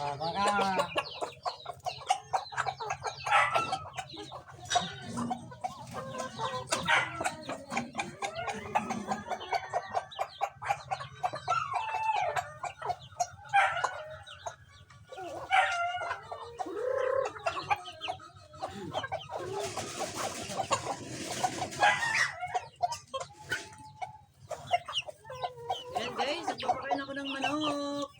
Ah, baka Ayan guys, nagpapakain ako ng manok.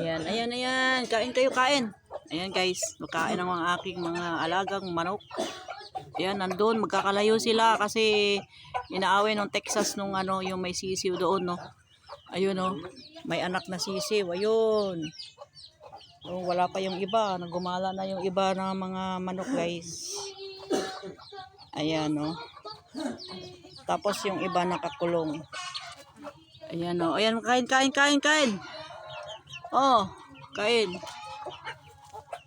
Ayan, ayan, ayan. Kain kayo, kain. Ayan guys, makain ng mga aking mga alagang manok. Ayan, nandun, magkakalayo sila kasi inaaway ng Texas nung ano, yung may sisiw doon, no. Ayun, no. May anak na sisiw. Ayun. Oh, wala pa yung iba. Nagumala na yung iba ng mga manok, guys. Ayan, no. Tapos yung iba nakakulong. Ayan, no. Ayan, kain, kain, kain, kain. Oh, kain.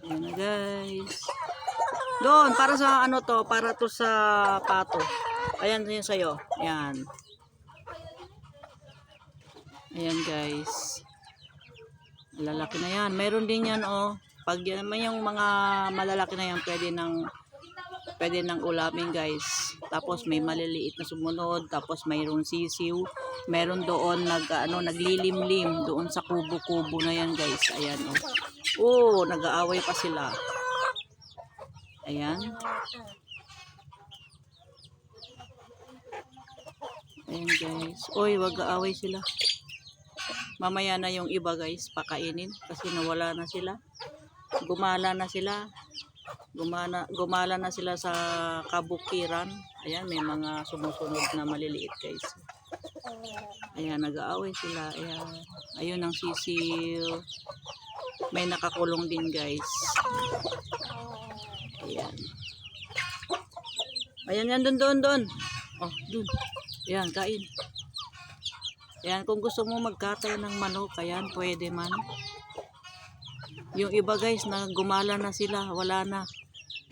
Ayan na guys. Doon, para sa ano to, para to sa pato. Ayan yun sa'yo. Ayan. Ayan guys. Lalaki na yan. Meron din yan oh. Pag yan naman yung mga malalaki na yan, pwede nang pwede nang ulamin guys. Tapos may maliliit na sumunod, tapos mayroong sisiw. Meron doon nag ano naglilimlim doon sa kubo-kubo na yan guys. Ayan oh. Oh, nag-aaway pa sila. Ayan. Ayan guys. Oy, wag aaway sila. Mamaya na yung iba guys, pakainin kasi nawala na sila. Gumala na sila. Gumana, gumala na sila sa kabukiran. Ayan, may mga sumusunod na maliliit guys. Ayan, nag-aaway sila. Ayan. Ayun ang sisiw. May nakakulong din guys. Ayan. Ayan yan, doon, doon, doon. Oh, doon. Ayan, kain. Ayan, kung gusto mo magkatay ng manok, ayan, pwede man. Yung iba guys, na gumala na sila, wala na.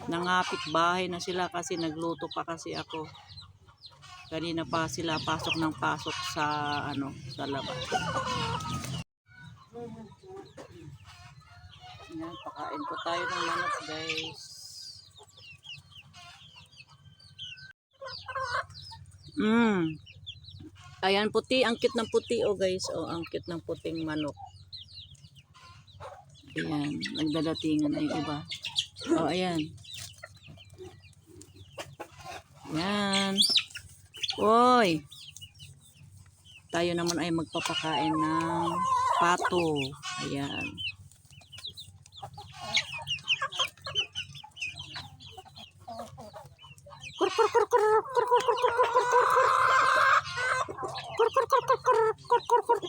Nangapit bahay na sila kasi nagluto pa kasi ako. Kanina pa sila pasok ng pasok sa ano, sa labas. Ayan, pakain po tayo ng manok guys. Mm. Ayan, puti. Ang cute ng puti, oh guys. Oh, ang cute ng puting manok. Ayan, nagdadatingan na yung iba. Oh, ayan. Ayan. Oy. Tayo naman ay magpapakain ng pato. Ayan. Kur kur kur kur kur kur kur kur. Kur kur kur kur kur kur kur kur.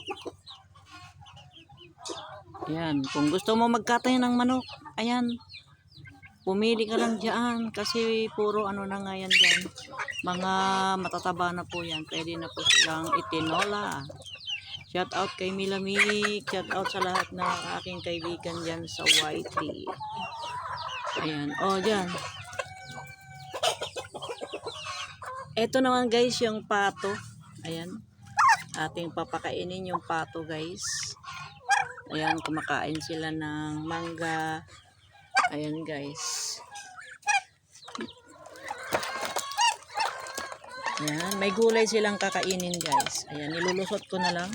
Ayan, kung gusto mo magkatay ng manok, ayan. Pumili ka lang diyan kasi puro ano na nga yan dyan. Mga matataba na po yan. Pwede na po silang itinola. Shout out kay Milamik. Shout out sa lahat ng aking kaibigan dyan sa YT. Ayan. O, oh, dyan. Ito naman guys yung pato. Ayan. Ating papakainin yung pato guys. Ayan, kumakain sila ng mangga. Ayan guys. Ayan, may gulay silang kakainin guys. Ayan, nilulusot ko na lang.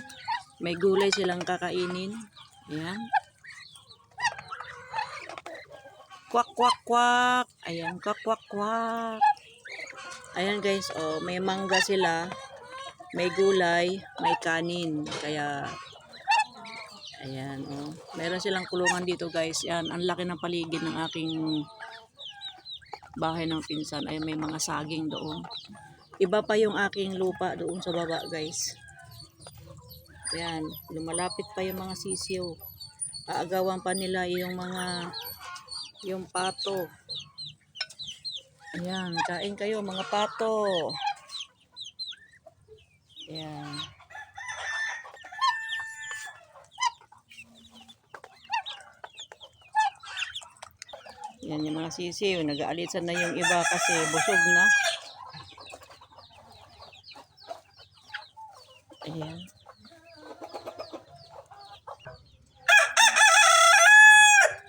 May gulay silang kakainin. Ayan. Kwak, kwak, kwak. Ayan, kwak, kwak, kwak. Ayan guys, oh, may mangga sila, may gulay, may kanin. Kaya ayan, oh. Meron silang kulungan dito guys. Yan, ang laki ng paligid ng aking bahay ng pinsan. Ay may mga saging doon. Iba pa yung aking lupa doon sa baba, guys. Ayan, lumalapit pa yung mga sisiyo. Aagawan pa nila yung mga yung pato. Ayan, kain kayo mga pato. Ayan. Yan yung mga sisiw. Nag-aalisan na yung iba kasi busog na. Ayan.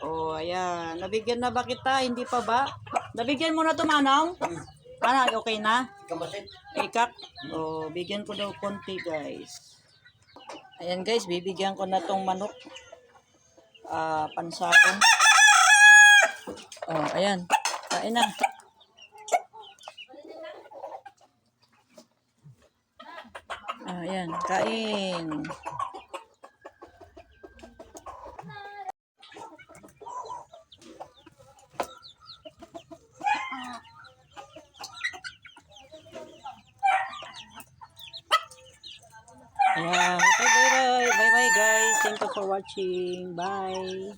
Oh, ayan. Nabigyan na ba kita? Hindi pa ba? Nabigyan mo na to, Manong? Manong, okay na? Ikak. Oh, bigyan ko daw konti, guys. Ayan, guys. Bibigyan ko na tong manok. Ah, pansakong. Oh, ayan. Kain na. Ah, ayan. Kain. Ayan. Okay, bye-bye. Bye-bye, guys. Thank you for watching. Bye.